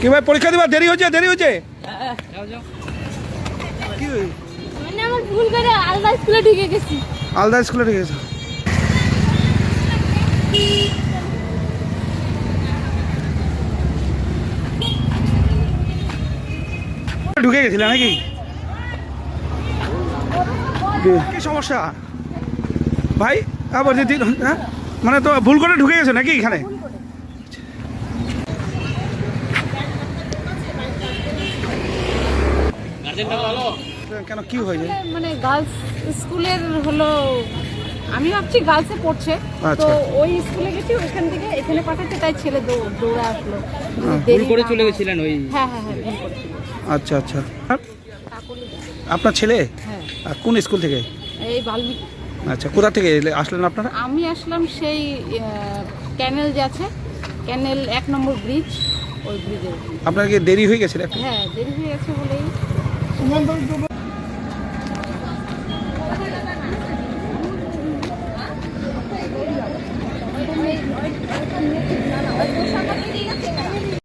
কি ভাই পরীক্ষা দিবার দেরি হচ্ছে দেরি হচ্ছে? মানে আলাদা স্কুলে ঢুকে গেছি। আলাদা স্কুলে ঠিক আছে ঢুকে গেছিলে নাকি? কি- কি সমস্যা? ভাই আবার দিদি হ্যাঁ? মানে তো ভুল করে ঢুকে গেছে নাকি এখানে? কেন কি হয়েছে? মানে গার্লস স্কুলের হলো আমি ভাবছি গার্লসে পড়ছে। তো আচ্ছা। ওই স্কুলে গেছি ওইখান থেকে এখানে পাঠাচ্ছে তাই ছেলে দৌড়ে আসলো। হ্যাঁ, ভুল করে চলে গেছিলেন ওই হ্যাঁ হ্যাঁ হ্যাঁ ভুল। আচ্ছা আচ্ছা। আপনার ছেলে? হ্যাঁ। কোন স্কুল থেকে? এই বাল্মীকি আচ্ছা কোথা থেকে এলে- আসলেন আপনারা? আমি আসলাম সেই ক্যানেল যে আছে ক্যানেল এক নম্বর ব্রিজ ওই ব্রিজে আপনার কি দেরি হয়ে গেছে? একটু হ্যাঁ দেরি হয়ে গেছে বলেই।